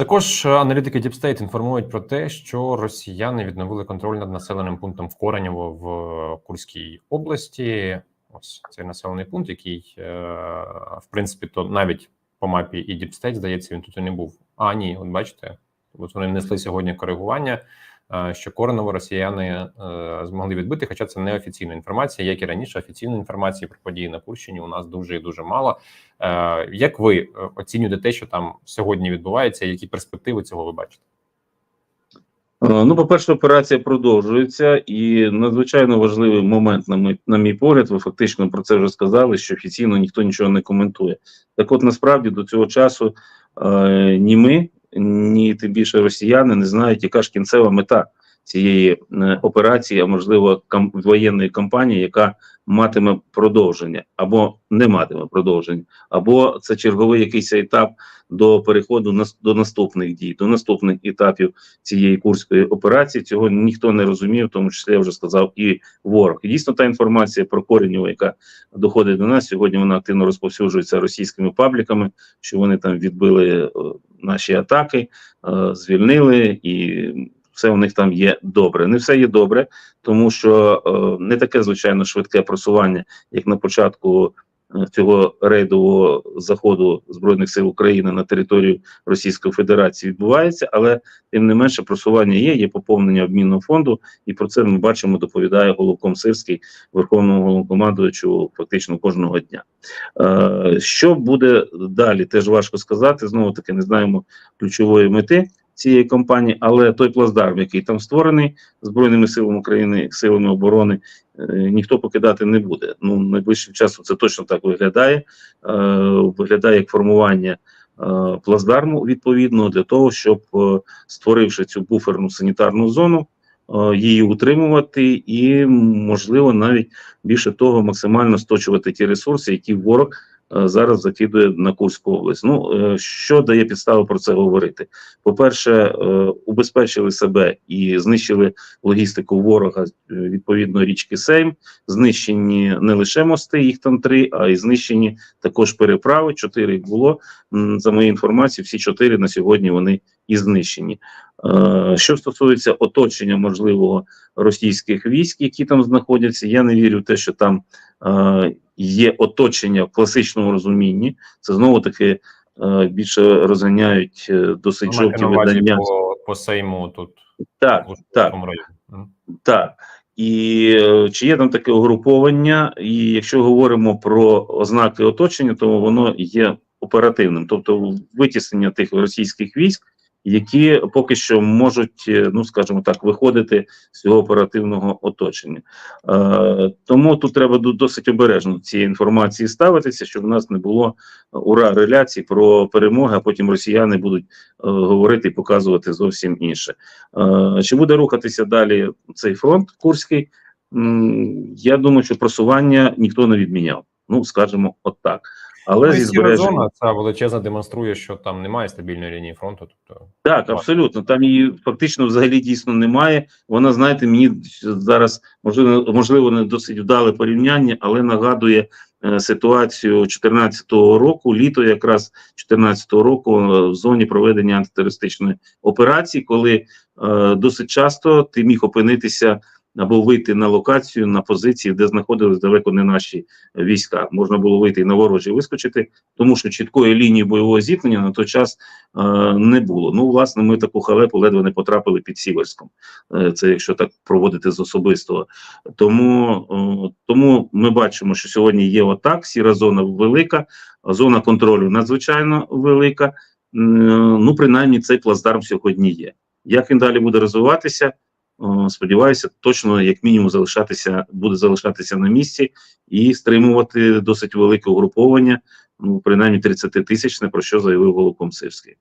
Також е, аналітики Deep State інформують про те, що росіяни відновили контроль над населеним пунктом в Коренєво в Курській області. Ось цей населений пункт, який е, в принципі то навіть по мапі і Deep State, здається, він тут і не був. А ні, от бачите, от вони внесли сьогодні коригування. е, Що Коренево росіяни е, змогли відбити, хоча це не офіційна інформація, як і раніше. Офіційної інформації про події на Курщині у нас дуже і дуже мало. Е, Як ви оцінюєте те, що там сьогодні відбувається? Які перспективи цього ви бачите? Ну, по-перше, операція продовжується, і надзвичайно важливий момент, на мій, на мій погляд, ви фактично про це вже сказали, що офіційно ніхто нічого не коментує. Так от насправді до цього часу е, ні ми, ні тим більше росіяни не знають, яка ж кінцева мета цієї е, операції, а можливо, кам, воєнної кампанії, яка матиме продовження або не матиме продовження, або це черговий якийсь етап до переходу на, до наступних дій, до наступних етапів цієї курської операції. Цього ніхто не розумів, тому числі я вже сказав, і ворог. Дійсно та інформація про Коренєво, яка доходить до нас сьогодні. Вона активно розповсюджується російськими пабліками, що вони там відбили е, наші атаки, е, звільнили і. Все у них там є добре. Не все є добре, тому що е, не таке звичайно швидке просування, як на початку е, цього рейдового заходу збройних сил України на територію Російської Федерації відбувається, але тим не менше просування є, є поповнення обмінного фонду, і про це ми бачимо, доповідає головком Сирський Верховному головнокомандуючу фактично кожного дня. Е, що буде далі? Теж важко сказати. Знову таки не знаємо ключової мети. Цієї кампанії, але той плацдарм, який там створений збройними силами України, силами оборони, е, ніхто покидати не буде. Ну найближчим часом це точно так виглядає. Е, виглядає як формування е, плацдарму відповідно для того, щоб створивши цю буферну санітарну зону, її утримувати і можливо навіть більше того, максимально сточувати ті ресурси, які ворог зараз закидує на Курську область. Ну е, що дає підставу про це говорити? По-перше, е, убезпечили себе і знищили логістику ворога е, відповідно річки Сейм. Знищені не лише мости, їх там три, а й знищені також переправи. Чотири було за моєю інформацією. Всі чотири на сьогодні вони і знищені. Е, Що стосується оточення можливого російських військ, які там знаходяться, я не вірю в те, що там е, є оточення в класичному розумінні. Це знову таки е, більше розганяють досить жовті видання. по, по Сейму тут Так, так. Так. І чи є там таке угруповання, і якщо говоримо про ознаки оточення, то воно є оперативним, тобто витіснення тих російських військ, які поки що можуть, е, ну скажімо так, виходити з цього оперативного оточення. Е, тому тут треба досить обережно цієї інформації ставитися, щоб в нас не було е, ура реляцій про перемоги, а потім росіяни будуть е, говорити і показувати зовсім інше. Е, Чи буде рухатися далі цей фронт Курський? Я думаю, що просування ніхто не відміняв. Ну, скажімо, от так. Але Ну, зі зона ця величезна демонструє, що там немає стабільної лінії фронту. Тобто Так, абсолютно. Там її фактично взагалі дійсно немає. Вона, знаєте, мені зараз можливо, можливо, не досить вдале порівняння, але нагадує е, ситуацію 2014 року, літо якраз 2014 року е, в зоні проведення антитерористичної операції, коли е, досить часто ти міг опинитися або вийти на локацію на позиції, де знаходились далеко не наші війська. Можна було вийти на ворожі вискочити, тому що чіткої лінії бойового зіткнення на той час е, не було. Ну, власне, ми таку халепу ледве не потрапили під Сіверськом. Е, це якщо так проводити з особистого. Тому, е, тому ми бачимо, що сьогодні є отак, сіра зона велика, зона контролю надзвичайно велика. Е, Ну, принаймні, цей плацдарм сьогодні є. Як він далі буде розвиватися? Е, Сподіваюся, точно як мінімум залишатися буде залишатися на місці і стримувати досить велике угруповання, ну принаймні 30 тисячне, про що заявив Голоком Сивський.